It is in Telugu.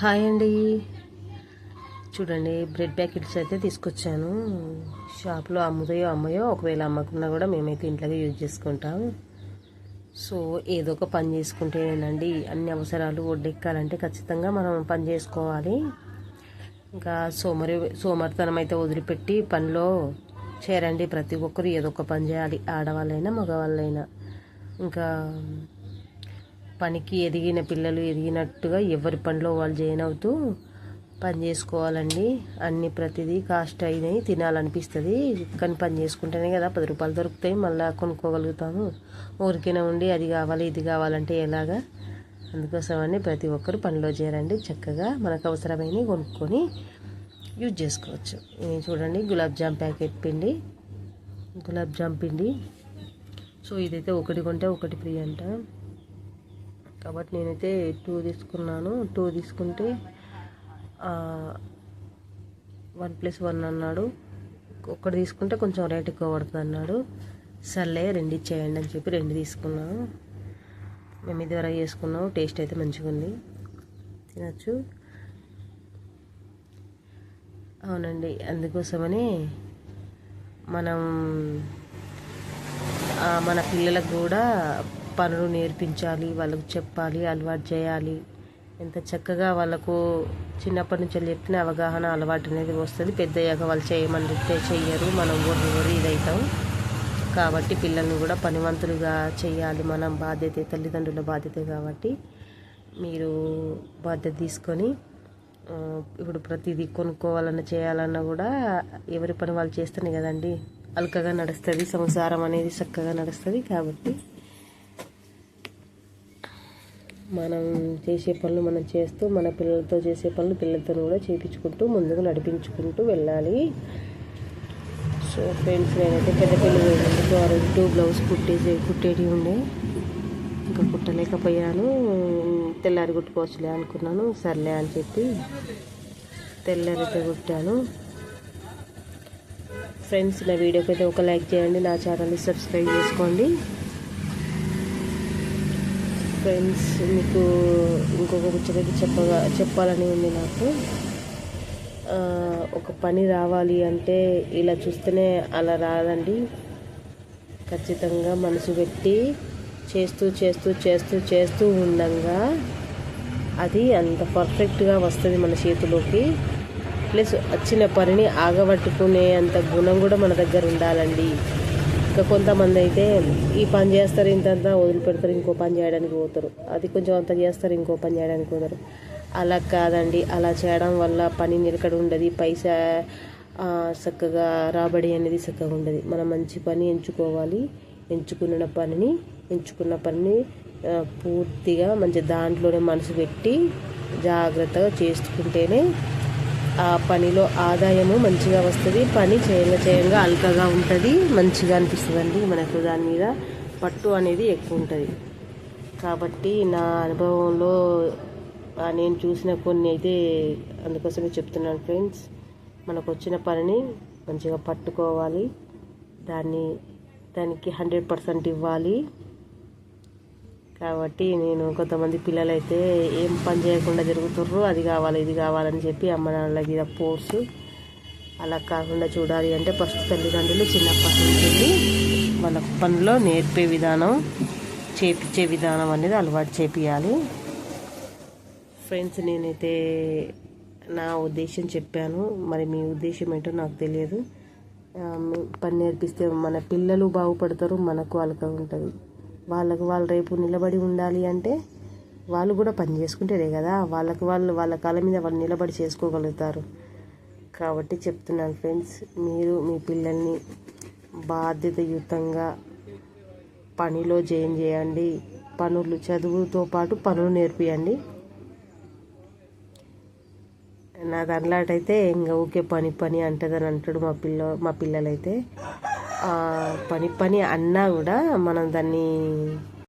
హాయ్ అండి. చూడండి బ్రెడ్ ప్యాకెట్స్ అయితే తీసుకొచ్చాను. షాప్లో అమ్ముతాయో అమ్మయో ఒకవేళ అమ్మకున్నా కూడా మేమైతే ఇంట్లోకి యూజ్ చేసుకుంటాం. సో ఏదో ఒక పని చేసుకుంటేనండి అన్ని అవసరాలు ఒడ్డెక్కాలంటే ఖచ్చితంగా మనం పని చేసుకోవాలి. ఇంకా సోమరి సోమరితనం అయితే వదిలిపెట్టి పనిలో చేరండి. ప్రతి ఒక్కరు ఏదో ఒక పని చేయాలి ఆడవాళ్ళైనా మగవాళ్ళైనా. ఇంకా పనికి ఎదిగిన పిల్లలు ఎదిగినట్టుగా ఎవరి పనిలో వాళ్ళు జాయిన్ అవుతూ పని చేసుకోవాలండి. అన్ని ప్రతిదీ కాస్ట్ అయినాయి తినాలనిపిస్తుంది. కానీ పని చేసుకుంటేనే కదా పది రూపాయలు దొరుకుతాయి. మళ్ళీ కొనుక్కోగలుగుతాము. ఊరికైనా ఉండి అది కావాలి ఇది కావాలంటే ఎలాగా? అందుకోసమని ప్రతి ఒక్కరు పనిలో చేరండి. చక్కగా మనకు అవసరమైన కొనుక్కొని యూజ్ చేసుకోవచ్చు. చూడండి గులాబ్ జామ్ ప్యాకెట్ పిండి. గులాబ్ జామ్ పిండి. సో ఇదైతే ఒకటి కొంటే ఒకటి ఫ్రీ అంట. కాబట్టి నేనైతే టూ తీసుకున్నాను. టూ తీసుకుంటే వన్ ప్లస్ వన్ అన్నాడు. ఒకటి తీసుకుంటే కొంచెం రేట్ ఎక్కువ పడుతుంది అన్నాడు. సర్లే రెండు ఇచ్చేయండి అని చెప్పి రెండు తీసుకున్నాను. మేము ఇది వరకు చేసుకున్నాం టేస్ట్ అయితే మంచిగా ఉంది. తినచ్చు. అవునండి. అందుకోసమని మనం మన పిల్లలకు కూడా పనులు నేర్పించాలి వాళ్ళకు చెప్పాలి అలవాటు చేయాలి. ఎంత చక్కగా వాళ్ళకు చిన్నప్పటి నుంచి చెప్పిన అవగాహన అలవాటు అనేది వస్తుంది. పెద్దయ్యాక వాళ్ళు చేయమంటే చెయ్యరు. మనం ఊరి ఊరి ఇదవుతాం కాబట్టి పిల్లల్ని కూడా పనివంతులుగా చేయాలి. మనం బాధ్యత తల్లిదండ్రుల బాధ్యత కాబట్టి మీరు బాధ్యత తీసుకొని ఇప్పుడు ప్రతిదీ కొనుక్కోవాలన్నా చేయాలన్నా కూడా ఎవరి పని వాళ్ళు చేస్తేనే కదండి. అల్కగా నడుస్తుంది. సంసారం అనేది చక్కగా నడుస్తుంది కాబట్టి మనం చేసే పనులు మనం చేస్తూ మన పిల్లలతో చేసే పనులు పిల్లలతో కూడా చేయించుకుంటూ ముందుకు నడిపించుకుంటూ వెళ్ళాలి. సో ఫ్రెండ్స్ నేనైతే పెద్ద పిల్లలు ఆ రోజు టూ బ్లౌజ్ కుట్టేసి కుట్టేటి ఉండే. ఇంకా కుట్టలేకపోయాను. తెల్లారి కుట్టుకోవచ్చులే అనుకున్నాను. సర్లే అని చెప్పి తెల్లారితో కుట్టాను. ఫ్రెండ్స్ నా వీడియోకి అయితే ఒక లైక్ చేయండి నా ఛానల్ని సబ్స్క్రైబ్ చేసుకోండి. ఫ్రెండ్స్ మీకు ఇంకొక ముచ్చటకి చెప్పగా చెప్పాలని ఉంది నాకు. ఒక పని రావాలి అంటే ఇలా చూస్తేనే అలా రాదండి. ఖచ్చితంగా మనసు పెట్టి చేస్తూ చేస్తూ చేస్తూ చేస్తూ ఉండగా. అది అంత పర్ఫెక్ట్గా వస్తుంది మన చేతిలోకి. ప్లస్ వచ్చిన పనిని ఆగబట్టుకునే అంత గుణం కూడా మన దగ్గర ఉండాలండి. ఇంకా కొంతమంది అయితే ఈ పని చేస్తారు ఇంతంతా వదిలిపెడతారు ఇంకో పని చేయడానికి పోతారు. అది కొంచెం అంత చేస్తారు ఇంకో పని చేయడానికి పోతారు. అలా కాదండి. అలా చేయడం వల్ల పని నిలకడ ఉండదు. పైసా చక్కగా రాబడి అనేది చక్కగా ఉండదు. మనం మంచి పని ఎంచుకోవాలి. ఎంచుకున్న పనిని ఎంచుకున్న పనిని పూర్తిగా మంచి దాంట్లోనే మనసు పెట్టి జాగ్రత్తగా చేసుకుంటేనే ఆ పనిలో ఆదాయము మంచిగా వస్తుంది పని చేయంగా చేయంగా అల్కగా ఉంటుంది మంచిగా అనిపిస్తుంది అండి మనకు దాని మీద పట్టు అనేది ఎక్కువ ఉంటుంది. కాబట్టి నా అనుభవంలో నేను చూసిన కొన్ని అయితే అందుకోసమే చెప్తున్నాను ఫ్రెండ్స్. మనకు వచ్చిన పనిని మంచిగా పట్టుకోవాలి దాన్ని దానికి హండ్రెడ్ పర్సెంట్ ఇవ్వాలి. కాబట్టి నేను కొంతమంది పిల్లలైతే ఏం పని చేయకుండా జరుగుతుర్రు అది కావాలి ఇది కావాలని చెప్పి అమ్మ నాన్నల మీద పోర్సు అలా కాకుండా చూడాలి అంటే ఫస్ట్ తల్లిదండ్రులు చిన్నప్పటి నుంచి వాళ్ళ పనిలో నేర్పే విధానం చేపించే విధానం అనేది అలవాటు చేపియాలి. ఫ్రెండ్స్ నేనైతే నా ఉద్దేశం చెప్పాను. మరి మీ ఉద్దేశం ఏంటో నాకు తెలియదు. పని నేర్పిస్తే మన పిల్లలు బాగుపడతారు మనకు అలక ఉంటుంది. వాళ్ళకు వాళ్ళు రేపు నిలబడి ఉండాలి అంటే వాళ్ళు కూడా పని చేసుకుంటేనే కదా. వాళ్ళకు వాళ్ళు వాళ్ళ కాళ్ళ మీద వాళ్ళు నిలబడి చేసుకోగలుగుతారు. కాబట్టి చెప్తున్నాను ఫ్రెండ్స్ మీరు మీ పిల్లల్ని బాధ్యతయుతంగా పనిలో జాయిన్ చేయండి. పనులు చదువుతో పాటు పనులు నేర్పియండి. నా దానిలాటైతే ఇంకా ఊకే పని పని అంటదని అంటాడు మా పిల్ల మా పిల్లలైతే. పని పని అన్నా కూడా మనం దాన్ని